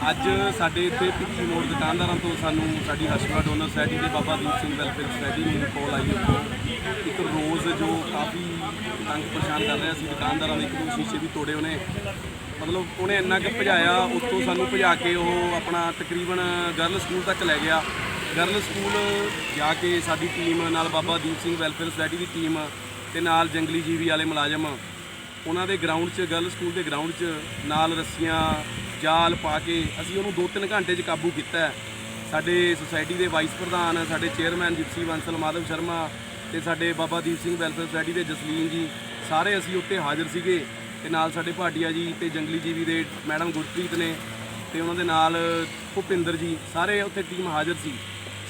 ਅੱਜ ਸਾਡੇ ਇੱਥੇ ਪਿੱਛੇ ਮੋੜ ਦੁਕਾਨਦਾਰਾਂ ਤੋਂ ਸਾਨੂੰ ਸਾਡੀ ਹਰਸ਼ਵਾ ਡੋਨਰ ਸੋਸਾਇਟੀ ਦੇ ਬਾਬਾ ਦੀਪ ਸਿੰਘ ਵੈਲਫੇਅਰ ਸੋਸਾਇਟੀ ਨੂੰ ਕਾਲ ਆਈ ਉੱਥੋਂ। ਇੱਕ ਰੋਜ਼ ਜੋ ਕਾਫੀ ਤੰਗ ਪਰੇਸ਼ਾਨ ਕਰ ਰਿਹਾ ਸੀ ਦੁਕਾਨਦਾਰਾਂ ਦੇ, ਇੱਕ ਦੋ ਸ਼ੀਸ਼ੇ ਵੀ ਤੋੜੇ ਉਹਨੇ। ਮਤਲਬ ਉਹਨੇ ਇੰਨਾ ਕੁ ਭਜਾਇਆ, ਉੱਥੋਂ ਸਾਨੂੰ ਭਜਾ ਕੇ ਉਹ ਆਪਣਾ ਤਕਰੀਬਨ ਗਰਲ ਸਕੂਲ ਤੱਕ ਲੈ ਗਿਆ। ਗਰਲ ਸਕੂਲ ਜਾ ਕੇ ਸਾਡੀ ਟੀਮ ਨਾਲ ਬਾਬਾ ਦੀਪ ਸਿੰਘ ਵੈਲਫੇਅਰ ਸੁਸਾਇਟੀ ਦੀ ਟੀਮ ਤੇ ਨਾਲ ਜੰਗਲੀ ਜੀਵੀ ਵਾਲੇ ਮੁਲਾਜ਼ਮ, ਉਹਨਾਂ ਦੇ ਗਰਾਊਂਡ 'ਚ ਗਰਲ ਸਕੂਲ ਦੇ ਗਰਾਊਂਡ 'ਚ ਨਾਲ ਰੱਸੀਆਂ ਜਾਲ ਪਾ ਕੇ ਅਸੀਂ ਉਹਨੂੰ 2-3 ਘੰਟੇ 'ਚ ਕਾਬੂ ਕੀਤਾ ਸਾਡੇ ਸੁਸਾਇਟੀ ਦੇ ਵਾਈਸ ਪ੍ਰਧਾਨ, ਸਾਡੇ ਚੇਅਰਮੈਨ ਜਿਪਸੀ ਬੰਸਲ ਮਾਧਵ ਸ਼ਰਮਾ ਤੇ ਸਾਡੇ ਬਾਬਾ ਦੀਪ ਸਿੰਘ ਵੈਲਫੇਅਰ ਸੁਸਾਇਟੀ ਦੇ ਜਸਲੀਨ ਜੀ, ਸਾਰੇ ਅਸੀਂ ਉੱਤੇ ਹਾਜ਼ਰ ਸੀਗੇ ਤੇ ਨਾਲ ਸਾਡੇ ਭਾਟੀਆ ਜੀ ਤੇ ਜੰਗਲੀ ਜੀਵੀ ਦੇ ਮੈਡਮ ਗੁਰਪ੍ਰੀਤ ਨੇ ਤੇ ਉਹਨਾਂ ਦੇ ਨਾਲ ਭੁਪਿੰਦਰ ਜੀ, ਸਾਰੇ ਉੱਥੇ ਟੀਮ ਹਾਜ਼ਰ ਸੀ।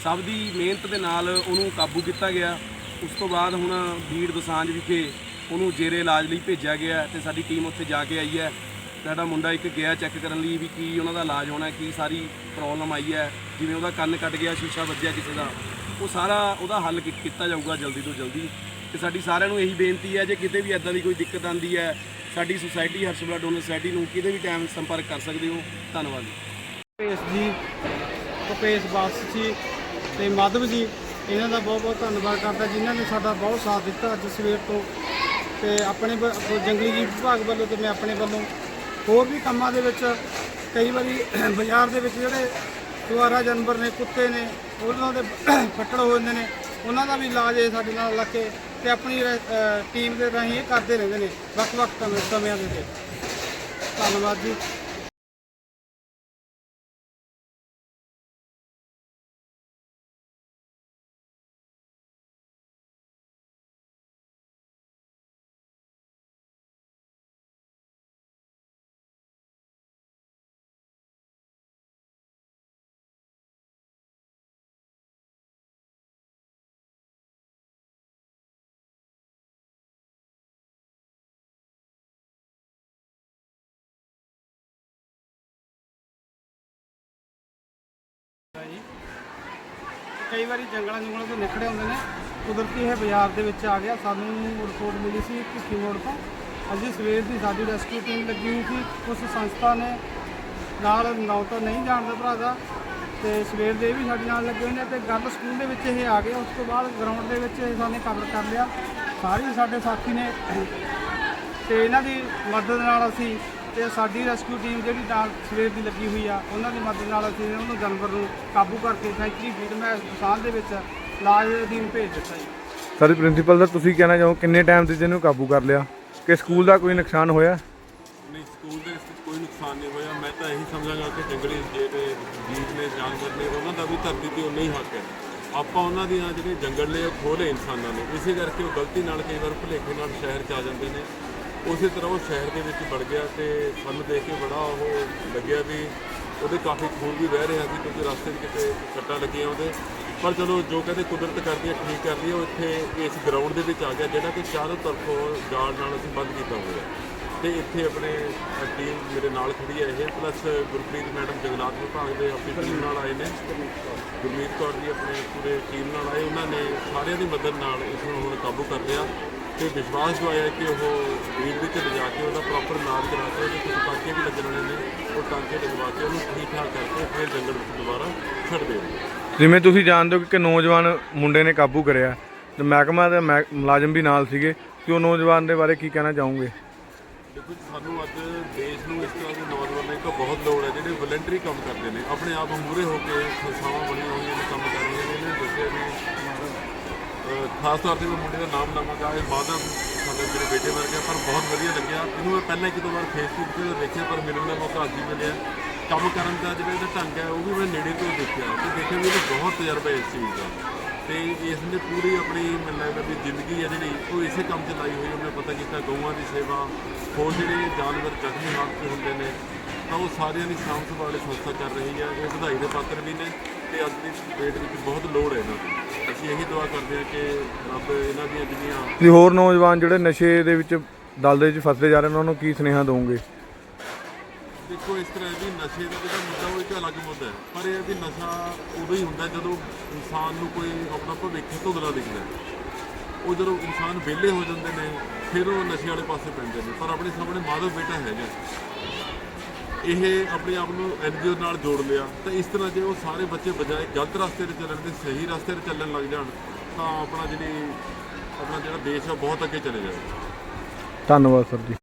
ਸਭ ਦੀ ਮਿਹਨਤ ਦੇ ਨਾਲ ਉਹਨੂੰ ਕਾਬੂ ਕੀਤਾ ਗਿਆ। ਉਸ ਤੋਂ ਬਾਅਦ ਹੁਣ ਬੀੜ ਦਸਾਂਝ ਵਿਖੇ ਉਹਨੂੰ ਜੇਰੇ ਇਲਾਜ ਲਈ ਭੇਜਿਆ ਗਿਆ ਹੈ ਤੇ ਸਾਡੀ ਟੀਮ ਉੱਥੇ ਜਾ ਕੇ ਆਈ ਹੈ। ਸਾਡਾ ਮੁੰਡਾ ਇੱਕ ਗਿਆ ਚੈੱਕ ਕਰਨ ਲਈ ਵੀ ਕੀ ਉਹਨਾਂ ਦਾ ਇਲਾਜ ਹੋਣਾ, ਕੀ ਸਾਰੀ ਪ੍ਰੋਬਲਮ ਆਈ ਹੈ, ਜਿਵੇਂ ਉਹਦਾ ਕੰਨ ਕੱਟ ਗਿਆ, ਸ਼ੀਸ਼ਾ ਵੱਜਿਆ ਕਿਸੇ ਦਾ। ਉਹ ਸਾਰਾ ਉਹਦਾ ਹੱਲ ਕੀ- ਕੀਤਾ ਜਾਊਗਾ ਜਲਦੀ ਤੋਂ ਜਲਦੀ। ਤੇ ਸਾਡੀ ਸਾਰਿਆਂ ਨੂੰ ਇਹੀ ਬੇਨਤੀ ਹੈ, ਜੇ ਕਿਤੇ ਵੀ ਐਦਾਂ ਦੀ ਕੋਈ ਦਿੱਕਤ ਆਂਦੀ ਹੈ, ਸਾਡੀ ਸੁਸਾਇਟੀ ਹਰਸ਼ਬਲਾ ਡੋਨਰ ਸੁਸਾਇਟੀ ਨੂੰ ਕਿਤੇ ਵੀ ਟਾਈਮ ਸੰਪਰਕ ਕਰ ਸਕਦੇ ਹੋ। ਧੰਨਵਾਦ ਜੀ। ਭੁਪੇਸ਼ ਜੀ ਭੇਸ਼ ਬਾਸ ਜੀ ਤੇ ਮਾਧਵ ਜੀ, ਇਹਨਾਂ ਦਾ ਬਹੁਤ ਬਹੁਤ ਧੰਨਵਾਦ ਕਰਦਾ, ਜਿਨ੍ਹਾਂ ਨੇ ਸਾਡਾ ਬਹੁਤ ਸਾਥ ਦਿੱਤਾ ਅੱਜ ਸਵੇਰ ਤੋਂ। ਤੇ ਆਪਣੇ ਵ- ਜੰਗਲੀ ਜੀਵ ਵਿਭਾਗ ਵੱਲੋਂ ਤੇ ਮੈਂ ਆਪਣੇ ਵੱਲੋਂ ਹੋਰ ਵੀ ਕੰਮਾਂ ਦੇ ਵਿੱਚ ਕਈ ਵਾਰੀ ਬਾਜ਼ਾਰ ਦੇ ਵਿੱਚ ਜਿਹੜੇ ਦੁਆਰਾ ਜਾਨਵਰ ਨੇ, ਕੁੱਤੇ ਨੇ, ਉਹਨਾਂ ਦੇ ਫੱਟੜ ਹੋ ਜਾਂਦੇ ਨੇ, ਉਹਨਾਂ ਦਾ ਵੀ ਇਲਾਜ ਇਹ ਸਾਡੇ ਨਾਲ ਲੱਗ ਕੇ ਤੇ ਆਪਣੀ ਟੀਮ ਦੇ ਰਾਹੀਂ ਇਹ ਕਰਦੇ ਰਹਿੰਦੇ ਨੇ ਵੱਖ-ਵੱਖ ਸਮੇਂ- ਸਮਿਆਂ ਦੇ ਵਿੱਚ ਧੰਨਵਾਦ ਜੀ। ਜੀ। ਕਈ ਵਾਰੀ ਜੰਗਲਾਂ ਜੰਗਲਾਂ ਤੋਂ ਨਿਕੜੇ ਹੁੰਦੇ ਨੇ। ਕੁਦਰਤੀ ਇਹ ਬਾਜ਼ਾਰ ਦੇ ਵਿੱਚ ਆ ਗਿਆ। ਸਾਨੂੰ ਰਿਪੋਰਟ ਮਿਲੀ ਸੀ ਭਿੱਖੀ ਮੋੜ ਤੋਂ। ਅਸੀਂ ਸਵੇਰ ਦੀ ਸਾਡੀ ਰੈਸਕਿਊ ਟੀਮ ਲੱਗੀ ਹੋਈ ਸੀ। ਕੁਝ ਸੰਸਥਾ ਨੇ ਨਾਲ ਨੌ ਤਾਂ ਨਹੀਂ ਜਾਣਦਾ ਭਰਾ ਦਾ। ਤੇ ਸਵੇਰ ਦੇ ਵੀ ਸਾਡੇ ਨਾਲ ਲੱਗੇ ਹੋਏ ਨੇ ਤੇ ਗੱਲ ਸਕੂਲ ਦੇ ਵਿੱਚ ਇਹ ਆ ਗਏ ਉਸ ਤੋਂ ਬਾਅਦ ਗਰਾਊਂਡ ਦੇ ਵਿੱਚ ਇਹ ਸਾਨੇ ਕਵਰ ਕਰ ਲਿਆ। ਸਾਰੇ ਸਾਡੇ ਸਾਥੀ ਨੇ ਤੇ ਇਹਨਾਂ ਦੀ ਮਦਦ ਨਾਲ ਅਸੀਂ ਤੇ ਸਾਡੀ ਰੈਸਕਿਊ ਟੀਮ ਜਿਹੜੀ ਨਾਲ ਸਵੇਰ ਦੀ ਲੱਗੀ ਹੋਈ ਆ ਉਹਨਾਂ ਦੀ ਮਦਦ ਨਾਲ ਅਸੀਂ ਉਹਨੂੰ ਜਾਨਵਰ ਨੂੰ ਕਾਬੂ ਕਰਕੇ ਸੈਂਚਰੀ ਫੀਡ ਮੈਂ ਦੁਕਾਨ ਦੇ ਵਿੱਚ ਇਲਾਜ ਦੇ ਅਧੀਨ ਭੇਜ ਦਿੱਤਾ ਜੀ। ਸਰ ਪ੍ਰਿੰਸੀਪਲ ਦਾ ਤੁਸੀਂ ਕਹਿਣਾ ਚਾਹੋ ਕਿੰਨੇ ਟਾਈਮ ਤੇ ਜਿਹਨੂੰ ਕਾਬੂ ਕਰ ਲਿਆ? ਕਿ ਸਕੂਲ ਦਾ ਕੋਈ ਨੁਕਸਾਨ ਹੋਇਆ? ਨਹੀਂ ਸਕੂਲ ਦੇ ਵਿੱਚ ਕੋਈ ਨੁਕਸਾਨ ਨਹੀਂ ਹੋਇਆ। ਮੈਂ ਤਾਂ ਇਹੀ ਸਮਝਾਂਗਾ ਕਿ ਜੰਗਲੀ ਜਿਹੜੇ ਜੀਵ ਨੇ ਜਾਨਵਰ ਨੇ ਉਹਨਾਂ ਦਾ ਵੀ ਧਰਤੀ ਤੇ ਉਨਾ ਹੀ ਹੱਕ ਹੈ। ਆਪਾਂ ਉਹਨਾਂ ਦੀਆਂ ਜਿਹੜੇ ਜੰਗਲ ਨੇ ਉਹ ਖੋਲੇ ਇਨਸਾਨਾਂ ਨੇ। ਇਸੇ ਕਰਕੇ ਉਹ ਗਲਤੀ ਨਾਲ ਕਈ ਵਾਰ ਭੁਲੇਖੇ ਨਾਲ ਸ਼ਹਿਰ 'ਚ ਆ ਜਾਂਦੇ ਨੇ। ਉਸੇ ਤਰ੍ਹਾਂ ਉਹ ਸ਼ਹਿਰ ਦੇ ਵਿੱਚ ਵੜ ਗਿਆ ਤੇ ਸਾਨੂੰ ਦੇਖ ਕੇ ਬੜਾ ਉਹ ਲੱਗਿਆ ਵੀ ਉਹਦੇ ਕਾਫੀ ਖੂਨ ਵੀ ਵਹਿ ਰਿਹਾ ਸੀ ਕਿਉਂਕਿ ਰਸਤੇ 'ਚ ਕਿਤੇ ਸੱਟਾਂ ਲੱਗੀਆਂ ਉਹਦੇ। ਪਰ ਚਲੋ ਜੋ ਕਹਿੰਦੇ ਕੁਦਰਤ ਕਰਦੀ ਹੈ, ਠੀਕ ਕਰਦੀ ਹੈ, ਉਹ ਇੱਥੇ ਇਸ ਗਰਾਊਂਡ ਦੇ ਵਿੱਚ ਆ ਗਿਆ ਜਿਹੜਾ ਕਿ ਚਾਰੋਂ ਤਰਫੋਂ ਜਾਲ ਨਾਲ ਅਸੀਂ ਬੰਦ ਕੀਤਾ ਹੋਇਆ ਤੇ ਇੱਥੇ ਆਪਣੇ ਟੀਮ ਮੇਰੇ ਨਾਲ ਖੜੀ ਹੈ ਇਹ ਪਲੱਸ ਗੁਰਪ੍ਰੀਤ ਮੈਡਮ ਜੰਗਲਾਤ ਵਿਭਾਗ ਦੇ ਆਪਣੀ ਟੀਮ ਨਾਲ ਆਏ ਨੇ। ਗੁਰਮੀਤ ਕੌਰ ਜੀ ਆਪਣੇ ਪੂਰੇ ਟੀਮ ਨਾਲ ਆਏ, ਉਹਨਾਂ ਨੇ ਸਾਰਿਆਂ ਦੀ ਮਦਦ ਨਾਲ ਇਸ ਨੂੰ ਹੁਣ ਕਾਬੂ ਕਰ ਲਿਆ। ਤੇ ਵਿਸ਼ਵਾਸ ਦਵਾਇਆ ਕਿ ਉਹ ਵੀਰ ਵਿੱਚ ਲਿਜਾ ਕੇ ਉਹਦਾ ਪ੍ਰੋਪਰ ਇਲਾਜ ਕਰਾ ਕੇ ਉਹਦੇ ਕੁਝ ਟਾਂਕੇ ਵੀ ਲੱਗਣ ਵਾਲੇ ਨੇ ਉਹ ਟਾਂਕੇ ਲਗਵਾ ਕੇ ਉਹਨੂੰ ਠੀਕ ਠਾਕ ਕਰਕੇ ਫਿਰ ਜੰਗਲ ਵਿੱਚ ਦੁਬਾਰਾ ਛੱਡ ਦੇਣਗੇ ਜਿਵੇਂ ਤੁਸੀਂ ਜਾਣਦੇ ਹੋ ਕਿ ਇੱਕ ਨੌਜਵਾਨ ਮੁੰਡੇ ਨੇ ਕਾਬੂ ਕਰਿਆ ਤੇ ਮਹਿਕਮਾ ਦੇ ਮਹਿ- ਮੁਲਾਜ਼ਮ ਵੀ ਨਾਲ ਸੀਗੇ ਕਿ ਉਹ ਨੌਜਵਾਨ ਦੇ ਬਾਰੇ ਕੀ ਕਹਿਣਾ ਚਾਹੋਗੇ? ਦੇਖੋ ਜੀ, ਸਾਨੂੰ ਅੱਜ ਦੇਸ਼ ਨੂੰ ਇਸ ਤਰ੍ਹਾਂ ਦੇ ਨੌਜਵਾਨਾਂ ਦੀ ਤਾਂ ਬਹੁਤ ਲੋੜ ਹੈ ਜਿਹੜੇ ਵਲੰਟਰੀ ਕੰਮ ਕਰਦੇ ਨੇ ਆਪਣੇ ਆਪ ਮੂਰੇ ਹੋ ਕੇ ਸੰਸਥਾਵਾਂ ਬਣੀਆਂ ਹੋਈਆਂ ਨੇ ਕੰਮ ਕਰ ਰਹੀਆਂ ਨੇ ਇਹਨੇ ਦੱਸਿਆ ਵੀ ਖਾਸ ਤੌਰ ਤੇ ਮੈਂ ਮੁੰਡੇ ਦਾ ਨਾਮ ਲਵਾਂਗਾ, ਇਹ ਮਾਧਵ ਸਾਡੇ ਮੇਰੇ ਬੇਟੇ ਵਰਗਾ ਪਰ ਬਹੁਤ ਵਧੀਆ ਲੱਗਿਆ। ਇਹਨੂੰ ਮੈਂ ਪਹਿਲਾਂ ਇੱਕ ਦੋ ਵਾਰ ਫੇਸਬੁੱਕ ਤੇ ਦੇਖਿਆ, ਪਰ ਮਿਲਣ ਦਾ ਮੌਕਾ ਅੱਜ ਹੀ ਮਿਲਿਆ। ਕੰਮ ਕਰਨ ਦਾ ਜਿਹੜਾ ਇਹਦਾ ਢੰਗ ਹੈ, ਉਹ ਵੀ ਮੈਂ ਨੇੜੇ ਤੋਂ ਦੇਖਿਆ। ਤੇ ਦੇਖਿਆ ਵੀ ਇਹਨੂੰ ਬਹੁਤ ਤਜਰਬਾ ਇਸ ਚੀਜ਼ ਦਾ। ਤੇ ਇਸ ਨੇ ਪੂਰੀ ਆਪਣੀ ਮੈਨੂੰ ਲੱਗਦਾ ਵੀ ਜ਼ਿੰਦਗੀ ਹੈ ਜਿਹੜੀ, ਉਹ ਇਸੇ ਕੰਮ 'ਚ ਲਾਈ ਹੋਈ ਉਹਨੇ ਪਤਾ ਕੀਤਾ ਗਊਆਂ ਦੀ ਸੇਵਾ, ਹੋਰ ਜਿਹੜੇ ਜਾਨਵਰ ਜ਼ਖਮੀ ਹਾਲਤ 'ਚ ਹੁੰਦੇ ਨੇ, ਤਾਂ ਉਹ ਸਾਰਿਆਂ ਦੀ ਸਾਂਭ ਸੰਭਾਲ ਸੰਸਥਾ ਕਰ ਰਹੀ ਹੈ। ਇਹ ਵਧਾਈ ਦੇ ਪਾਤਰ ਵੀ ਨੇ। ਤੇ ਅੱਜ ਦੀ ਡੇਟ ਵਿੱਚ ਬਹੁਤ ਲੋੜ ਹੈ ਇਹਨਾਂ ਦੀ। ਅਸੀਂ ਇਹੀ ਦੁਆ ਕਰਦੇ ਹਾਂ ਕਿ ਰੱਬ ਇਹਨਾਂ ਦੀਆਂ ਜਿਹੜੀਆਂ ਤੁਸੀਂ ਹੋਰ ਨੌਜਵਾਨ ਜਿਹੜੇ ਨਸ਼ੇ ਦੇ ਵਿੱਚ ਦਲਦੇ ਵਿੱਚ ਫਸਦੇ ਜਾ ਰਹੇ ਨੇ ਉਹਨਾਂ ਨੂੰ ਕੀ ਸੁਨੇਹਾ ਦੋਗੇ ਦੇਖੋ ਇਸ ਤਰ੍ਹਾਂ ਵੀ ਨਸ਼ੇ ਦਾ ਜਿਹੜਾ ਮੁੱਦਾ ਉਹ ਇੱਕ ਅਲੱਗ ਮੁੱਦਾ ਹੈ। ਪਰ ਇਹ ਵੀ ਨਸ਼ਾ ਉਦੋਂ ਹੀ ਹੁੰਦਾ ਜਦੋਂ ਇਨਸਾਨ ਨੂੰ ਕੋਈ ਆਪਣਾ ਭਵਿੱਖ ਧੁੰਦਲਾ ਦਿਖਦਾ ਹੈ। ਉਹ ਜਦੋਂ ਇਨਸਾਨ ਵਿਹਲੇ ਹੋ ਜਾਂਦੇ ਨੇ ਫਿਰ ਉਹ ਨਸ਼ੇ ਵਾਲੇ ਪਾਸੇ ਪੈਂਦੇ ਨੇ। ਪਰ ਆਪਣੇ ਸਾਹਮਣੇ ਮਾਧਵ ਬੇਟਾ ਹੈਗਾ। ਇਹ ਆਪਣੇ ਆਪ ਨੂੰ ਐਨਜੀਓ ਨਾਲ ਜੋੜ ਲਿਆ। ਤਾਂ ਇਸ ਤਰ੍ਹਾਂ ਜੇ ਉਹ ਸਾਰੇ ਬੱਚੇ ਬਜਾਏ ਗਲਤ ਰਸਤੇ ਤੇ ਚੱਲਣ ਦੇ ਸਹੀ ਰਸਤੇ ਤੇ ਚੱਲਣ ਲੱਗ ਜਾਣ, ਤਾਂ ਆਪਣਾ ਜਿਹੜੀ ਆਪਣਾ ਜਿਹੜਾ ਦੇਸ਼ ਆ ਬਹੁਤ ਅੱਗੇ ਚਲੇ ਜਾਵੇ। ਧੰਨਵਾਦ ਸਰ ਜੀ।